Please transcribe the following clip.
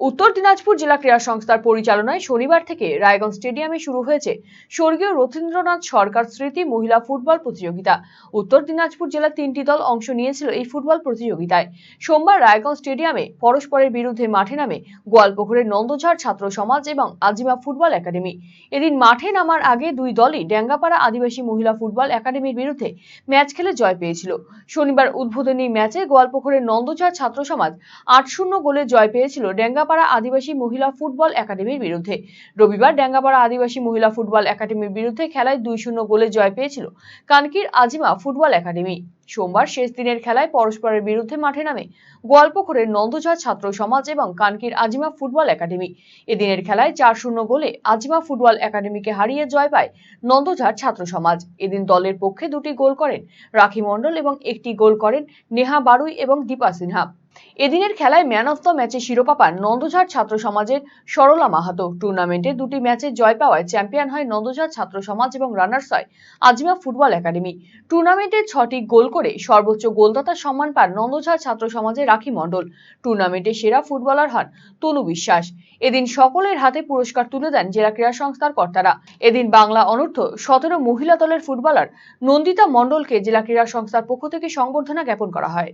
উত্তর দিনাজপুর জেলা ক্রীড়া সংস্থার পরিচালনায় শনিবার থেকে রায়গঞ্জ স্টেডিয়ামে শুরু হয়েছে স্বর্গীয় রথীন্দ্রনাথ সরকার স্মৃতি মহিলা ফুটবল প্রতিযোগিতা। উত্তর দিনাজপুর জেলার তিনটি দল অংশ নিয়েছিল এই ফুটবল প্রতিযোগিতায়। সোমবার রায়গঞ্জ স্টেডিয়ামে পরস্পরের বিরুদ্ধে মাঠে নামে গোয়ালপুকুরের নন্দঝাড় ছাত্র সমাজ এবং আজিমা ফুটবল একাডেমি। এদিন মাঠে নামার আগে দুই দলই ড্যাঙ্গাপাড়া আদিবাসী মহিলা ফুটবল একাডেমির বিরুদ্ধে ম্যাচ খেলে জয় পেয়েছিল। শনিবার উদ্বোধনী ম্যাচে গোয়ালপুকুরের নন্দঝাড় ছাত্র সমাজ আট শূন্য গোলে জয় পেয়েছিল ড্যাঙ্গাপাড়া আদিবাসী মহিলা ফুটবল একাডেমির বিরুদ্ধে। রবিবার ড্যাঙ্গাপাড়া আদিবাসী মহিলা ফুটবল একাডেমির বিরুদ্ধে খেলায় দুই শূন্য গোলে জয় পেয়েছিল কানকির আজিমা ফুটবল একাডেমি। সোমবার শেষ দিনের খেলায় পরস্পরের বিরুদ্ধে মাঠে নামে। গোয়ালপুকুরের নন্দঝাড় ছাত্র সমাজ এবং কানকির আজিমা ফুটবল একাডেমি। এদিনের খেলায় চার শূন্য গোলে আজিমা ফুটবল একাডেমিকে হারিয়ে জয় পায় নন্দঝাড় ছাত্র সমাজ। এদিন দলের পক্ষে দুটি গোল করেন রাখি মণ্ডল এবং একটি গোল করেন নেহা বারুই এবং দীপা সিনহা। এদিনের খেলায় ম্যান অফ দ্য ম্যাচে শিরোপা পান নন্দঝাড় ছাত্র সমাজের সরলা মাহাতো। টুর্নামেন্টে দুটি ম্যাচে জয় পাওয়ায় চ্যাম্পিয়ন হয় নন্দঝাড় ছাত্র সমাজ এবং রানার্স হয় আজিমা ফুটবল একাডেমি টুর্নামেন্টে ছটি গোল করে সর্বোচ্চ গোলদাতার সম্মান পান নন্দঝাড় ছাত্র সমাজের রাখি মণ্ডল। টুর্নামেন্টে সেরা ফুটবলার হন তনু বিশ্বাস। এদিন সকলের হাতে পুরস্কার তুলে দেন জেলা ক্রীড়া সংস্থার কর্তারা। এদিন বাংলা অনূর্ধ্ব সতেরো মহিলা দলের ফুটবলার নন্দিতা মণ্ডলকে জেলা ক্রীড়া সংস্থার পক্ষ থেকে সংবর্ধনা জ্ঞাপন করা হয়।